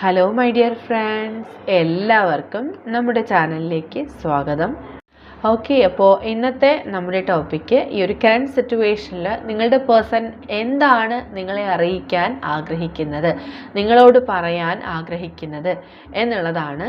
Hello my dear friends എല്ലാവർക്കും നമ്മുടെ ചാനലിലേക്ക് സ്വാഗതം. ഓക്കെ അപ്പോൾ ഇന്നത്തെ നമ്മുടെ ടോപ്പിക്ക് ഈ ഒരു കറണ്ട് സിറ്റുവേഷനിൽ നിങ്ങളുടെ പേഴ്സൺ എന്താണ് നിങ്ങളെ അറിയിക്കാൻ ആഗ്രഹിക്കുന്നത്? നിങ്ങളോട് പറയാൻ ആഗ്രഹിക്കുന്നത് എന്നുള്ളതാണ്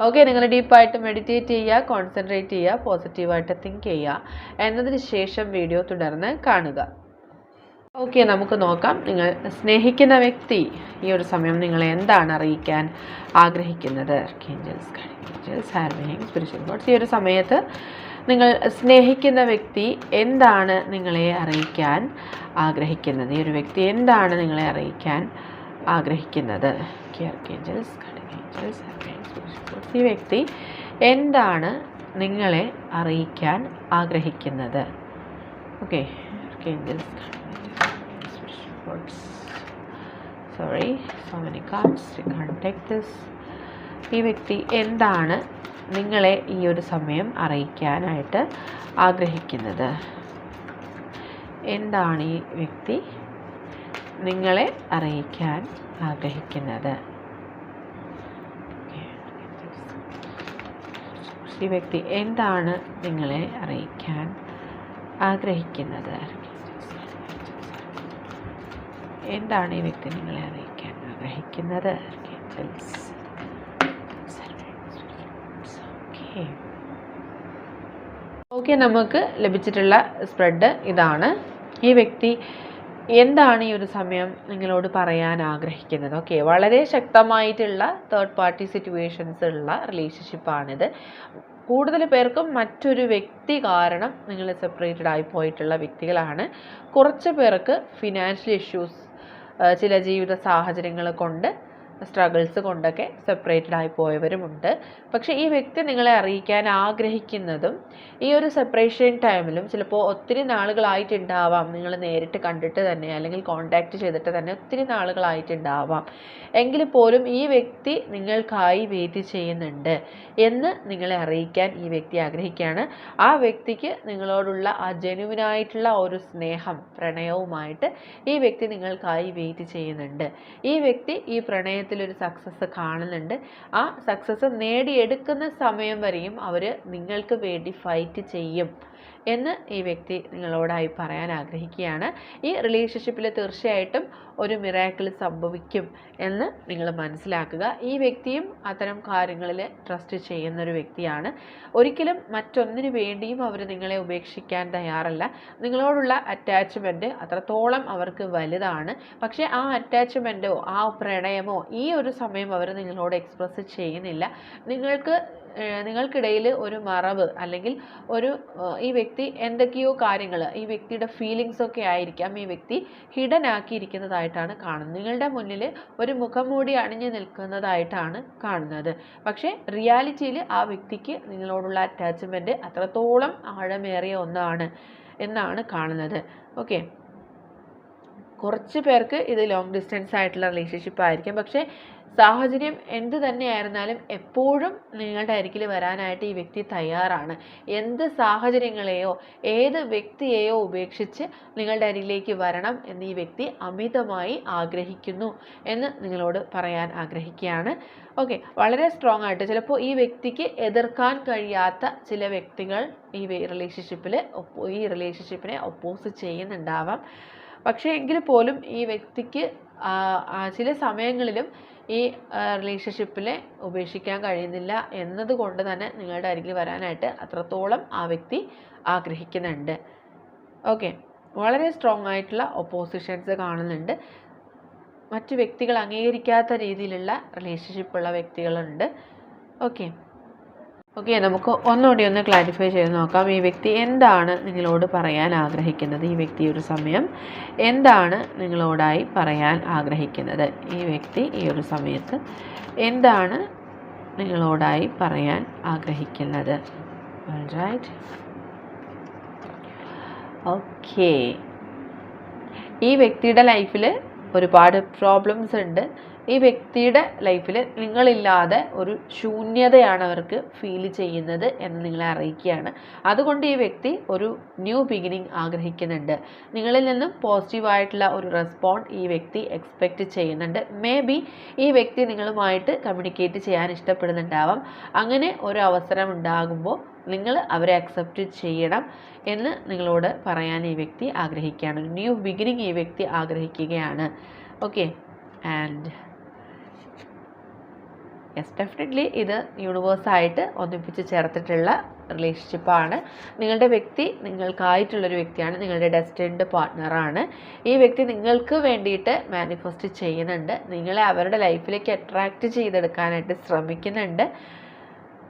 ഓക്കെ നിങ്ങൾ ഡീപ്പായിട്ട് മെഡിറ്റേറ്റ് ചെയ്യുക കോൺസെൻട്രേറ്റ് ചെയ്യുക പോസിറ്റീവായിട്ട് തിങ്ക് ചെയ്യുക. എന്നതിന് ശേഷം വീഡിയോ തുടർന്ന് കാണുക. ഓക്കെ നമുക്ക് നോക്കാം. നിങ്ങൾ സ്നേഹിക്കുന്ന വ്യക്തി ഈ ഒരു സമയം നിങ്ങൾ എന്താണ് അറിയിക്കാൻ ആഗ്രഹിക്കുന്നത്? സ്പിരിച്വൽ ഈ ഒരു സമയത്ത് നിങ്ങൾ സ്നേഹിക്കുന്ന വ്യക്തി എന്താണ് നിങ്ങളെ അറിയിക്കാൻ ആഗ്രഹിക്കുന്നത്? ഈ ഒരു വ്യക്തി എന്താണ് നിങ്ങളെ അറിയിക്കാൻ ആഗ്രഹിക്കുന്നത്? ആർക്കേഞ്ചൽസ് ഏഞ്ചൽസ് ഈ വ്യക്തി എന്താണ് നിങ്ങളെ അറിയിക്കാൻ ആഗ്രഹിക്കുന്നത്? Okay sorry so many cards this ഈ വ്യക്തി എന്താണ് നിങ്ങളെ ഈ ഒരു സമയം അറിയിക്കാനായിട്ട് ആഗ്രഹിക്കുന്നത്? എന്താണ് ഈ വ്യക്തി നിങ്ങളെ അറിയിക്കാൻ ആഗ്രഹിക്കുന്നത്? ഈ വ്യക്തി എന്താണ് നിങ്ങളെ അറിയിക്കാൻ ആഗ്രഹിക്കുന്നത്? എന്താണ് ഈ വ്യക്തി നിങ്ങളെ അറിയിക്കാൻ ആഗ്രഹിക്കുന്നത്? ഓക്കെ നമുക്ക് ലഭിച്ചിട്ടുള്ള സ്പ്രെഡ് ഇതാണ്. ഈ വ്യക്തി എന്താണ് ഈ ഒരു സമയം നിങ്ങളോട് പറയാൻ ആഗ്രഹിക്കുന്നത്? ഓക്കെ വളരെ ശക്തമായിട്ടുള്ള തേർഡ് പാർട്ടി സിറ്റുവേഷൻസ് ഉള്ള റിലേഷൻഷിപ്പാണിത് കൂടുതൽ പേർക്കും മറ്റൊരു വ്യക്തി കാരണം നിങ്ങൾ സെപ്പറേറ്റഡ് ആയി പോയിട്ടുള്ള വ്യക്തികളാണ്. കുറച്ച് പേർക്ക് ഫിനാൻഷ്യൽ ഇഷ്യൂസ് ചില ജീവിത സാഹചര്യങ്ങൾ കൊണ്ട് സ്ട്രഗിൾസ് കൊണ്ടൊക്കെ സെപ്പറേറ്റഡ് ആയി പോയവരുമുണ്ട്. പക്ഷേ ഈ വ്യക്തി നിങ്ങളെ അറിയിക്കാൻ ആഗ്രഹിക്കുന്നതും ഈ ഒരു സെപ്പറേഷൻ ടൈമിലും ചിലപ്പോൾ ഒത്തിരി നാളുകളായിട്ടുണ്ടാവാം. നിങ്ങൾ നേരിട്ട് കണ്ടിട്ട് തന്നെ അല്ലെങ്കിൽ കോണ്ടാക്ട് ചെയ്തിട്ട് തന്നെ ഒത്തിരി നാളുകളായിട്ടുണ്ടാവാം. എങ്കിൽ പോലും ഈ വ്യക്തി നിങ്ങൾക്കായി വെയിറ്റ് ചെയ്യുന്നുണ്ട് എന്ന് നിങ്ങളെ അറിയിക്കാൻ ഈ വ്യക്തി ആഗ്രഹിക്കുകയാണ്. ആ വ്യക്തിക്ക് നിങ്ങളോടുള്ള ആ ജെനുവിനായിട്ടുള്ള ഒരു സ്നേഹം പ്രണയവുമായിട്ട് ഈ വ്യക്തി നിങ്ങൾക്കായി വെയിറ്റ് ചെയ്യുന്നുണ്ട്. ഈ വ്യക്തി ഈ പ്രണയത്തിലൊരു സക്സസ് കാണുന്നുണ്ട്. ആ സക്സസ് നേടിയെടുക്കുന്ന സമയം വരെയും അവർ നിങ്ങൾക്ക് വേണ്ടി ഫൈറ്റ് ചെയ്യും. എന്ന് ഈ വ്യക്തി നിങ്ങളോടായി പറയാൻ ആഗ്രഹിക്കുകയാണ്. ഈ റിലേഷൻഷിപ്പിൽ തീർച്ചയായിട്ടും ഒരു മിറാക്കിൾ സംഭവിക്കും എന്ന് നിങ്ങൾ മനസ്സിലാക്കുക. ഈ വ്യക്തിയും അത്തരം കാര്യങ്ങളിൽ ട്രസ്റ്റ് ചെയ്യുന്ന ഒരു വ്യക്തിയാണ്. ഒരിക്കലും മറ്റൊന്നിനു വേണ്ടിയും അവർ നിങ്ങളെ ഉപേക്ഷിക്കാൻ തയ്യാറല്ല. നിങ്ങളോടുള്ള അറ്റാച്ച്മെന്റ് അത്രത്തോളം അവർക്ക് വലുതാണ്. പക്ഷേ ആ അറ്റാച്ച്മെന്റോ ആ പ്രണയമോ ഈ ഒരു സമയം അവർ നിങ്ങളോട് എക്സ്പ്രസ് ചെയ്യുന്നില്ല. നിങ്ങൾക്ക് നിങ്ങൾക്കിടയിൽ ഒരു മറവ് അല്ലെങ്കിൽ ഒരു ഈ വ്യക്തി എന്തൊക്കെയോ കാര്യങ്ങൾ ഈ വ്യക്തിയുടെ ഫീലിങ്സ് ഒക്കെ ആയിരിക്കാം ഈ വ്യക്തി ഹിഡൻ ആക്കിയിരിക്കുന്നതായിട്ടാണ് കാണുന്നത്. നിങ്ങളുടെ മുന്നിൽ ഒരു മുഖംമൂടി അണിഞ്ഞു നിൽക്കുന്നതായിട്ടാണ് കാണുന്നത്. പക്ഷേ റിയാലിറ്റിയിൽ ആ വ്യക്തിക്ക് നിങ്ങളോടുള്ള അറ്റാച്ച്മെന്റ് അത്രത്തോളം ആഴമേറിയ ഒന്നാണ് എന്നാണ് കാണുന്നത്. ഓക്കെ കുറച്ച് പേർക്ക് ഇത് ലോങ് ഡിസ്റ്റൻസ് ആയിട്ടുള്ള റിലേഷൻഷിപ്പ് ആയിരിക്കും. പക്ഷേ സാഹചര്യം എന്ത് തന്നെയായിരുന്നാലും എപ്പോഴും നിങ്ങളുടെ അരികിൽ വരാനായിട്ട് ഈ വ്യക്തി തയ്യാറാണ്. എന്ത് സാഹചര്യങ്ങളെയോ ഏത് വ്യക്തിയെയോ ഉപേക്ഷിച്ച് നിങ്ങളുടെ അരികിലേക്ക് വരണം എന്ന് ഈ വ്യക്തി അമിതമായി ആഗ്രഹിക്കുന്നു എന്ന് നിങ്ങളോട് പറയാൻ ആഗ്രഹിക്കുകയാണ്. ഓക്കെ വളരെ സ്ട്രോങ് ആയിട്ട് ചിലപ്പോൾ ഈ വ്യക്തിക്ക് എതിർക്കാൻ കഴിയാത്ത ചില വ്യക്തികൾ ഈ റിലേഷൻഷിപ്പിൽ ഈ റിലേഷൻഷിപ്പിനെ ഒപ്പോസ് ചെയ്യുന്നുണ്ടാവാം. പക്ഷേ എങ്കിൽ പോലും ഈ വ്യക്തിക്ക് ചില സമയങ്ങളിലും ഈ റിലേഷൻഷിപ്പിനെ ഉപേക്ഷിക്കാൻ കഴിയുന്നില്ല എന്നതുകൊണ്ട് തന്നെ നിങ്ങളുടെ അരികിൽ വരാനായിട്ട് അത്രത്തോളം ആ വ്യക്തി ആഗ്രഹിക്കുന്നുണ്ട്. ഓക്കെ. വളരെ സ്ട്രോങ് ആയിട്ടുള്ള ഒപ്പോസിഷൻസ് കാണുന്നുണ്ട്. മറ്റു വ്യക്തികൾ അംഗീകരിക്കാത്ത രീതിയിലുള്ള റിലേഷൻഷിപ്പുള്ള വ്യക്തികളുണ്ട്. ഓക്കെ. ഓക്കെ നമുക്ക് ഒന്നുകൂടി ഒന്ന് ക്ലാരിഫൈ ചെയ്ത് നോക്കാം. ഈ വ്യക്തി എന്താണ് നിങ്ങളോട് പറയാൻ ആഗ്രഹിക്കുന്നത്? ഈ വ്യക്തി ഒരു സമയം എന്താണ് നിങ്ങളോടായി പറയാൻ ആഗ്രഹിക്കുന്നത്? ഈ വ്യക്തി ഈ ഒരു സമയത്ത് എന്താണ് നിങ്ങളോടായി പറയാൻ ആഗ്രഹിക്കുന്നത്? ഓക്കേ ഈ വ്യക്തിയുടെ ലൈഫിൽ ഒരുപാട് പ്രോബ്ലംസ് ഉണ്ട്. ഈ വ്യക്തിയുടെ ലൈഫിൽ നിങ്ങളില്ലാതെ ഒരു ശൂന്യതയാണ് അവർക്ക് ഫീൽ ചെയ്യുന്നത് എന്ന് നിങ്ങളെ അറിയിക്കുകയാണ്. അതുകൊണ്ട് ഈ വ്യക്തി ഒരു ന്യൂ ബിഗിനിങ് ആഗ്രഹിക്കുന്നുണ്ട്. നിങ്ങളിൽ നിന്നും പോസിറ്റീവായിട്ടുള്ള ഒരു റെസ്പോണ്ട് ഈ വ്യക്തി എക്സ്പെക്റ്റ് ചെയ്യുന്നുണ്ട്. മേ ബി ഈ വ്യക്തി നിങ്ങളുമായിട്ട് കമ്മ്യൂണിക്കേറ്റ് ചെയ്യാൻ ഇഷ്ടപ്പെടുന്നുണ്ടാവാം. അങ്ങനെ ഒരു അവസരം ഉണ്ടാകുമ്പോൾ നിങ്ങൾ അവരെ അക്സെപ്റ്റ് ചെയ്യണം എന്ന് നിങ്ങളോട് പറയാൻ ഈ വ്യക്തി ആഗ്രഹിക്കുകയാണ്. ന്യൂ ബിഗിനിങ് ഈ വ്യക്തി ആഗ്രഹിക്കുകയാണ്. ഓക്കെ ആൻഡ് യെസ് ഡെഫിനറ്റ്ലി ഇത് യൂണിവേഴ്സായിട്ട് ഒന്നിപ്പിച്ച് ചേർത്തിട്ടുള്ള റിലേഷൻഷിപ്പാണ് നിങ്ങളുടെ വ്യക്തി നിങ്ങൾക്കായിട്ടുള്ളൊരു വ്യക്തിയാണ്. നിങ്ങളുടെ ഡെസ്റ്റിൻഡ് പാർട്ട്ണറാണ് ഈ വ്യക്തി നിങ്ങൾക്ക് വേണ്ടിയിട്ട് മാനിഫെസ്റ്റ് ചെയ്യുന്നുണ്ട്. നിങ്ങളെ അവരുടെ ലൈഫിലേക്ക് അട്രാക്റ്റ് ചെയ്തെടുക്കാനായിട്ട് ശ്രമിക്കുന്നുണ്ട്.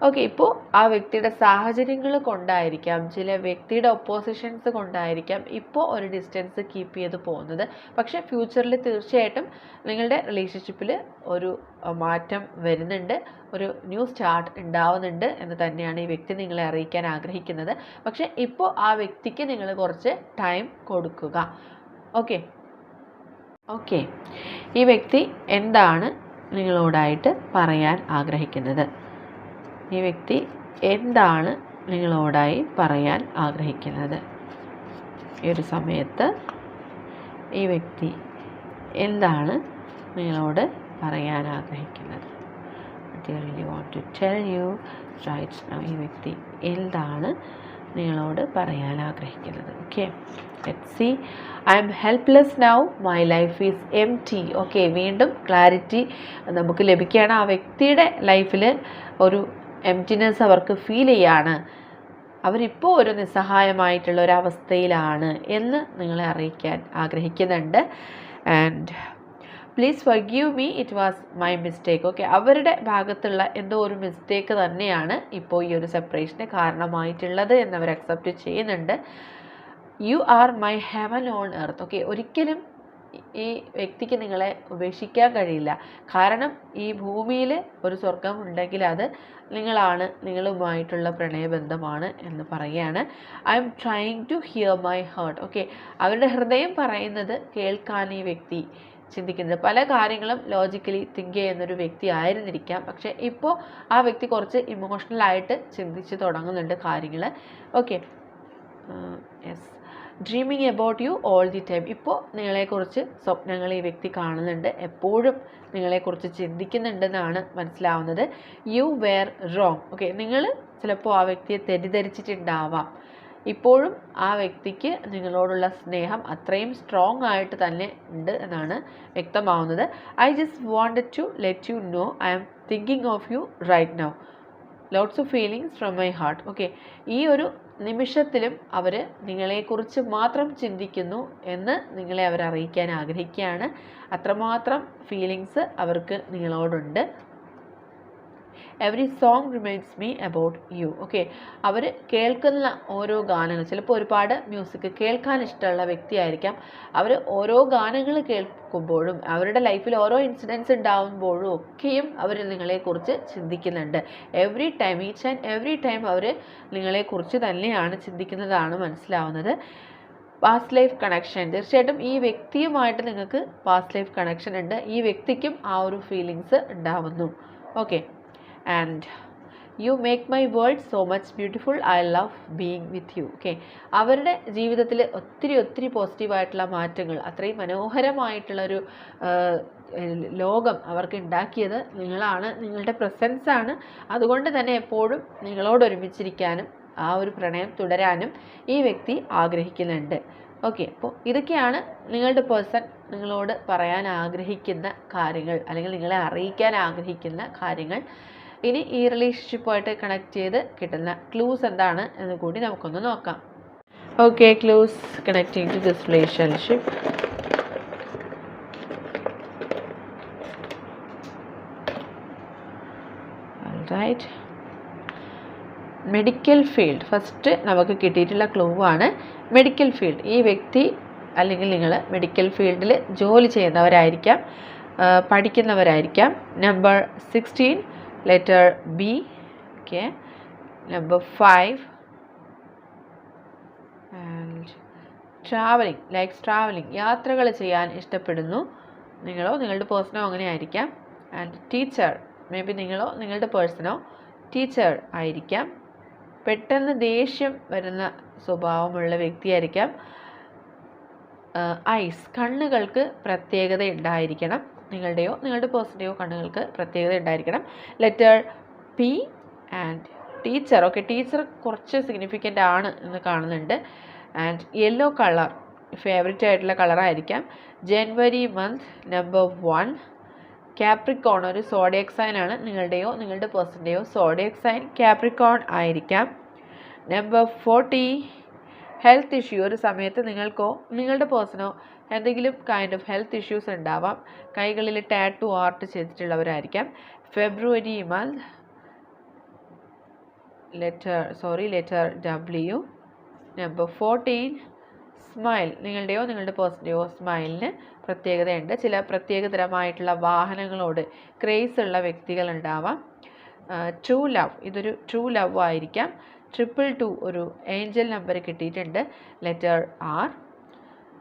ഓക്കെ ഇപ്പോൾ ആ വ്യക്തിയുടെ സാഹചര്യങ്ങൾ കൊണ്ടായിരിക്കാം ചില വ്യക്തിയുടെ ഒപ്പോസിഷൻസ് കൊണ്ടായിരിക്കാം ഇപ്പോൾ ഒരു ഡിസ്റ്റൻസ് കീപ്പ് ചെയ്ത് പോകുന്നത്. പക്ഷേ ഫ്യൂച്ചറിൽ തീർച്ചയായിട്ടും നിങ്ങളുടെ റിലേഷൻഷിപ്പിൽ ഒരു മാറ്റം വരുന്നുണ്ട് ഒരു ന്യൂ സ്റ്റാർട്ട് ഉണ്ടാവുന്നുണ്ട് എന്ന് തന്നെയാണ് ഈ വ്യക്തി നിങ്ങളെ അറിയിക്കാൻ ആഗ്രഹിക്കുന്നത്. പക്ഷേ ഇപ്പോൾ ആ വ്യക്തിക്ക് നിങ്ങൾ കുറച്ച് ടൈം കൊടുക്കുക. ഓക്കെ ഓക്കെ ഈ വ്യക്തി എന്താണ് നിങ്ങളോടായിട്ട് പറയാൻ ആഗ്രഹിക്കുന്നത്? ഈ വ്യക്തി എന്താണ് നിങ്ങളോടായി പറയാൻ ആഗ്രഹിക്കുന്നത്? ഈ ഒരു സമയത്ത് ഈ വ്യക്തി എന്താണ് നിങ്ങളോട് പറയാൻ ആഗ്രഹിക്കുന്നത്? Want to tell you rights ഈ വ്യക്തി എന്താണ് നിങ്ങളോട് പറയാൻ ആഗ്രഹിക്കുന്നത്? Okay let see I'm helpless now my life is empty okay വീണ്ടും ക്ലാരിറ്റി നമുക്ക് ലഭിക്കുകയാണ്. ആ വ്യക്തിയുടെ ലൈഫിൽ ഒരു എംറ്റിനെസ് അവർക്ക് ഫീൽ ചെയ്യാണ്. അവരിപ്പോൾ ഒരു നിസ്സഹായമായിട്ടുള്ള ഒരു അവസ്ഥയിലാണ് എന്ന് നിങ്ങളെ അറിയിക്കാൻ ആഗ്രഹിക്കുന്നുണ്ട്. And please forgive me it was my mistake okay അവരുടെ ഭാഗത്തുള്ള എന്തോ ഒരു മിസ്റ്റേക്ക് തന്നെയാണ് ഇപ്പോൾ ഈ ഒരു സെപ്പറേഷന് കാരണമായിട്ടുള്ളത് എന്നവർ അക്സെപ്റ്റ് ചെയ്യുന്നുണ്ട്. You are my heaven on earth okay ഒരിക്കലും ഈ വ്യക്തിക്ക് നിങ്ങളെ ഉപേക്ഷിക്കാൻ കഴിയില്ല. കാരണം ഈ ഭൂമിയിൽ ഒരു സ്വർഗം ഉണ്ടെങ്കിൽ അത് നിങ്ങളാണ് നിങ്ങളുമായിട്ടുള്ള പ്രണയബന്ധമാണ് എന്ന് പറയുകയാണ്. I'm trying to hear my heart okay അവരുടെ ഹൃദയം പറയുന്നത് കേൾക്കാൻ ഈ വ്യക്തി ചിന്തിക്കുന്നത്. പല കാര്യങ്ങളും ലോജിക്കലി തിങ്ക് ചെയ്യുന്നൊരു വ്യക്തി ആയിരുന്നിരിക്കാം. പക്ഷേ ഇപ്പോൾ ആ വ്യക്തി കുറച്ച് ഇമോഷണലായിട്ട് ചിന്തിച്ച് തുടങ്ങുന്നുണ്ട് കാര്യങ്ങൾ okay yes dreaming about you all the time ഇപ്പോൾ നിങ്ങളെക്കുറിച്ച് സ്വപ്നങ്ങൾ ഈ വ്യക്തി കാണുന്നുണ്ട്. എപ്പോഴും നിങ്ങളെക്കുറിച്ച് ചിന്തിക്കുന്നുണ്ടെന്നാണ് മനസ്സിലാവുന്നത്. യു വെയർ റോങ് ഓക്കെ നിങ്ങൾ ചിലപ്പോൾ ആ വ്യക്തിയെ തെറ്റിദ്ധരിച്ചിട്ടുണ്ടാവാം. ഇപ്പോഴും ആ വ്യക്തിക്ക് നിങ്ങളോടുള്ള സ്നേഹം അത്രയും സ്ട്രോങ് ആയിട്ട് തന്നെ ഉണ്ട് എന്നാണ് വ്യക്തമാവുന്നത്. I just wanted to let you know I am thinking of you right now lots of feelings from my heart okay ഈ ഒരു നിമിഷത്തിലും അവർ നിങ്ങളെക്കുറിച്ച് മാത്രം ചിന്തിക്കുന്നു എന്ന് നിങ്ങളെ അവർ അറിയിക്കാൻ ആഗ്രഹിക്കുകയാണ്. അത്രമാത്രം ഫീലിങ്സ് അവർക്ക് നിങ്ങളോടുണ്ട്. Every song reminds me about you okay അവർ കേൾക്കുന്ന ഓരോ ഗാനങ്ങൾ ചിലപ്പോൾ ഒരുപാട് മ്യൂസിക് കേൾക്കാൻ ഇഷ്ടമുള്ള വ്യക്തിയായിരിക്കാം അവർ ഓരോ ഗാനങ്ങൾ കേൾക്കുമ്പോഴും അവരുടെ ലൈഫിൽ ഓരോ ഇൻസിഡൻസ് ഉണ്ടാകുമ്പോഴും ഒക്കെയും അവർ നിങ്ങളെക്കുറിച്ച് ചിന്തിക്കുന്നുണ്ട്. Every time each and every time അവർ നിങ്ങളെക്കുറിച്ച് തന്നെയാണ് ചിന്തിക്കുന്നതാണ് മനസ്സിലാവുന്നത്. പാസ്റ്റ് ലൈഫ് കണക്ഷൻ തീർച്ചയായിട്ടും ഈ വ്യക്തിയുമായിട്ട് നിങ്ങൾക്ക് പാസ്റ്റ് ലൈഫ് കണക്ഷൻ ഉണ്ട്. ഈ വ്യക്തിക്കും ആ ഒരു ഫീലിങ്സ് ഉണ്ടാവുന്നു. Okay and you make my world so much beautiful I love being with you okay അവരുടെ ജീവിതത്തിൽ ഒത്തിരി ഒത്തിരി പോസിറ്റീവായിട്ടുള്ള മാറ്റങ്ങൾ അത്രയും മനോഹരമായിട്ടുള്ളൊരു ലോകം അവർക്ക് ഉണ്ടാക്കിയത് നിങ്ങളാണ് നിങ്ങളുടെ പ്രസൻസാണ് അതുകൊണ്ട് തന്നെ എപ്പോഴും നിങ്ങളോട് ഒരുമിച്ചിരിക്കാനും ആ ഒരു പ്രണയം തുടരാനും ഈ വ്യക്തി ആഗ്രഹിക്കുന്നുണ്ട്. ഓക്കെ അപ്പോൾ ഇതൊക്കെയാണ് നിങ്ങളുടെ പേഴ്സൺ നിങ്ങളോട് പറയാൻ ആഗ്രഹിക്കുന്ന കാര്യങ്ങൾ അല്ലെങ്കിൽ നിങ്ങളെ അറിയിക്കാൻ ആഗ്രഹിക്കുന്ന കാര്യങ്ങൾ. ഇനി ഈ റിലേഷൻഷിപ്പുമായിട്ട് കണക്ട് ചെയ്ത് കിട്ടുന്ന ക്ലൂസ് എന്താണ് എന്ന് കൂടി നമുക്കൊന്ന് നോക്കാം. Okay clues connecting to this relationship right medical field first നമുക്ക് കിട്ടിയിട്ടുള്ള ക്ലൂ ആണ് മെഡിക്കൽ ഫീൽഡ് ഈ വ്യക്തി അല്ലെങ്കിൽ നിങ്ങൾ മെഡിക്കൽ ഫീൽഡിൽ ജോലി ചെയ്യുന്നവരായിരിക്കാം പഠിക്കുന്നവരായിരിക്കാം. Number sixteen letter B okay. Number five and traveling likes traveling. യാത്രകൾ ചെയ്യാൻ ഇഷ്ടപ്പെടുന്നു നിങ്ങളോ നിങ്ങളുടെ പേഴ്സണോ അങ്ങനെ ആയിരിക്കാം. ആൻഡ് ടീച്ചർ മേ ബി നിങ്ങളോ നിങ്ങളുടെ പേഴ്സണോ ടീച്ചർ ആയിരിക്കാം. പെട്ടെന്ന് ദേഷ്യം വരുന്ന സ്വഭാവമുള്ള വ്യക്തിയായിരിക്കാം. ഐസ് കണ്ണുകൾക്ക് പ്രത്യേകത ഉണ്ടായിരിക്കണം. നിങ്ങളുടെയോ നിങ്ങളുടെ പേഴ്സന്റെയോ കണ്ണുകൾക്ക് പ്രത്യേകത ഉണ്ടായിരിക്കണം. Letter P and teacher okay teacher കുറച്ച് സിഗ്നിഫിക്കന്റ് ആണ് എന്ന് കാണുന്നുണ്ട്. ആൻഡ് യെല്ലോ കളർ ഫേവറേറ്റ് ആയിട്ടുള്ള കളറായിരിക്കാം January month number one Capricorn ഒരു സോഡിയക് സൈൻ ആണ്. നിങ്ങളുടെയോ നിങ്ങളുടെ പേഴ്സന്റെയോ സോഡിയക് സൈൻ കാപ്രിക്കോൺ ആയിരിക്കാം. നമ്പർ ഫോർട്ടി ഹെൽത്ത് ഇഷ്യൂ ഒരു സമയത്ത് നിങ്ങൾക്കോ നിങ്ങളുടെ പേഴ്സണോ എന്തെങ്കിലും കൈൻഡ് ഓഫ് ഹെൽത്ത് ഇഷ്യൂസ് ഉണ്ടാവാം. കൈകളിൽ tattoo art ചെയ്തിട്ടുള്ളവരായിരിക്കാം. February month letter sorry letter W number fourteen smile നിങ്ങളുടെയോ നിങ്ങളുടെ പേഴ്സന്റെയോ സ്മൈലിന് പ്രത്യേകതയുണ്ട്. ചില പ്രത്യേകതരമായിട്ടുള്ള വാഹനങ്ങളോട് ക്രേസ് ഉള്ള വ്യക്തികൾ ഉണ്ടാവാം. ട്രൂ ലവ് ഇതൊരു ട്രൂ ലവ് ആയിരിക്കാം. ട്രിപ്പിൾ ടു ഒരു ഏഞ്ചൽ നമ്പർ കിട്ടിയിട്ടുണ്ട്. Letter R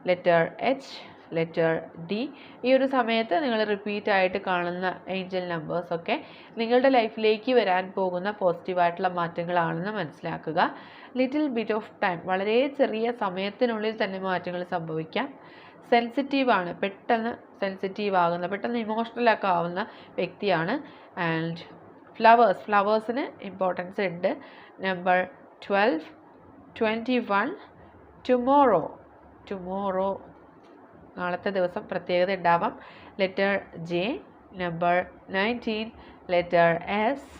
letter H letter D ഈ ഒരു സമയത്ത് നിങ്ങൾ റിപ്പീറ്റ് ആയിട്ട് കാണുന്ന ഏഞ്ചൽ നമ്പേഴ്സൊക്കെ നിങ്ങളുടെ ലൈഫിലേക്ക് വരാൻ പോകുന്ന പോസിറ്റീവായിട്ടുള്ള മാറ്റങ്ങളാണെന്ന് മനസ്സിലാക്കുക. ലിറ്റിൽ ബിറ്റ് ഓഫ് ടൈം വളരെ ചെറിയ സമയത്തിനുള്ളിൽ തന്നെ മാറ്റങ്ങൾ സംഭവിക്കാം. സെൻസിറ്റീവാണ് പെട്ടെന്ന് സെൻസിറ്റീവ് ആകുന്ന പെട്ടെന്ന് ഇമോഷണലൊക്കെ ആവുന്ന വ്യക്തിയാണ്. ആൻഡ് ഫ്ലവേഴ്സ് ഫ്ലവേഴ്സിന് ഇമ്പോർട്ടൻസ് ഉണ്ട്. Number twelve twenty one tomorrow tomorrow നാളത്തെ ദിവസം പ്രത്യേകത ഉണ്ടാവാം. Letter J number nineteen letter S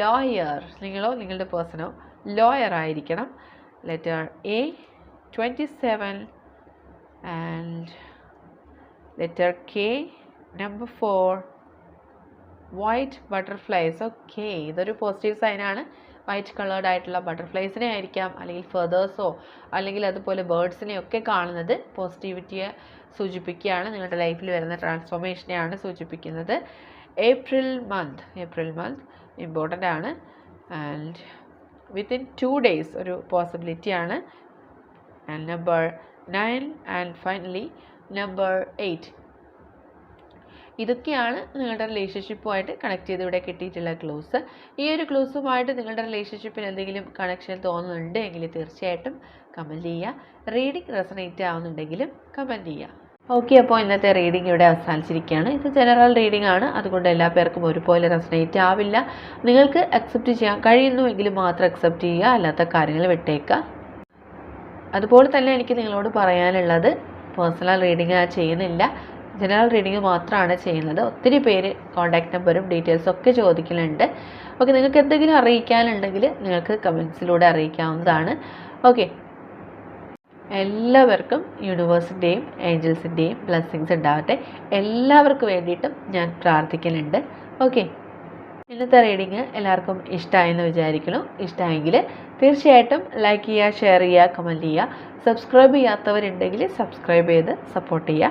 lawyer നിങ്ങളോ നിങ്ങളുടെ പേഴ്സണോ ലോയർ ആയിരിക്കണം. Letter A twenty seven and letter K number four white butterflies okay ഇതൊരു പോസിറ്റീവ് സൈനാണ് വൈറ്റ് കളേർഡ് ആയിട്ടുള്ള ബട്ടർഫ്ലൈസിനെ ആയിരിക്കാം അല്ലെങ്കിൽ ഫെതേഴ്സോ അല്ലെങ്കിൽ അതുപോലെ ബേർഡ്സിനെ ഒക്കെ കാണുന്നത് പോസിറ്റിവിറ്റിയെ സൂചിപ്പിക്കുകയാണ്. നിങ്ങളുടെ ലൈഫിൽ വരുന്ന ട്രാൻസ്ഫോർമേഷനെയാണ് സൂചിപ്പിക്കുന്നത്. April month April month important ആണ്. ആൻഡ് വിത്തിൻ ടു ഡേയ്സ് ഒരു പോസിബിലിറ്റിയാണ് and number nine and finally number eight ഇതൊക്കെയാണ് നിങ്ങളുടെ റിലേഷൻഷിപ്പുമായിട്ട് കണക്ട് ചെയ്ത് ഇവിടെ കിട്ടിയിട്ടുള്ള ക്ലൂസ് ഈ ഒരു ക്ലൂസുമായിട്ട് നിങ്ങളുടെ റിലേഷൻഷിപ്പിന് എന്തെങ്കിലും കണക്ഷൻ തോന്നുന്നുണ്ട് എങ്കിൽ തീർച്ചയായിട്ടും കമന്റ് ചെയ്യുക. റീഡിംഗ് റെസണേറ്റ് ആവുന്നുണ്ടെങ്കിലും കമന്റ് ചെയ്യുക. ഓക്കെ അപ്പോൾ ഇന്നത്തെ റീഡിംഗ് ഇവിടെ അവസാനിച്ചിരിക്കുകയാണ്. ഇത് ജനറൽ റീഡിംഗ് ആണ്. അതുകൊണ്ട് എല്ലാ പേർക്കും ഒരുപോലെ റെസണേറ്റ് ആവില്ല. നിങ്ങൾക്ക് അക്സെപ്റ്റ് ചെയ്യാൻ കഴിയുന്നുവെങ്കിൽ മാത്രം അക്സെപ്റ്റ് ചെയ്യുക. അല്ലാത്ത കാര്യങ്ങൾ വിട്ടേക്കുക. അതുപോലെ തന്നെ എനിക്ക് നിങ്ങളോട് പറയാനുള്ളത് പേഴ്സണൽ റീഡിംഗ് ചെയ്യുന്നില്ല. ജനറൽ റീഡിങ് മാത്രമാണ് ചെയ്യുന്നത്. ഒത്തിരി പേര് കോൺടാക്ട് നമ്പറും ഡീറ്റെയിൽസും ഒക്കെ ചോദിക്കുന്നുണ്ട് ഓക്കെ നിങ്ങൾക്ക് എന്തെങ്കിലും അറിയിക്കാനുണ്ടെങ്കിൽ നിങ്ങൾക്ക് കമൻസിലൂടെ അറിയിക്കാവുന്നതാണ്. ഓക്കെ എല്ലാവർക്കും യൂണിവേഴ്സിന്റെയും ഏഞ്ചൽസിന്റെയും ബ്ലെസ്സിങ്സ് ഉണ്ടാവട്ടെ. എല്ലാവർക്കും വേണ്ടിയിട്ടും ഞാൻ പ്രാർത്ഥിക്കുന്നുണ്ട് ഓക്കെ ഇന്നത്തെ റീഡിങ് എല്ലാവർക്കും ഇഷ്ടമായെന്ന് വിചാരിക്കുന്നു. ഇഷ്ടമായെങ്കിൽ തീർച്ചയായിട്ടും ലൈക്ക് ചെയ്യുക ഷെയർ ചെയ്യുക കമന്റ് ചെയ്യുക. സബ്സ്ക്രൈബ് ചെയ്യാത്തവരുണ്ടെങ്കിൽ സബ്സ്ക്രൈബ് ചെയ്ത് സപ്പോർട്ട് ചെയ്യുക.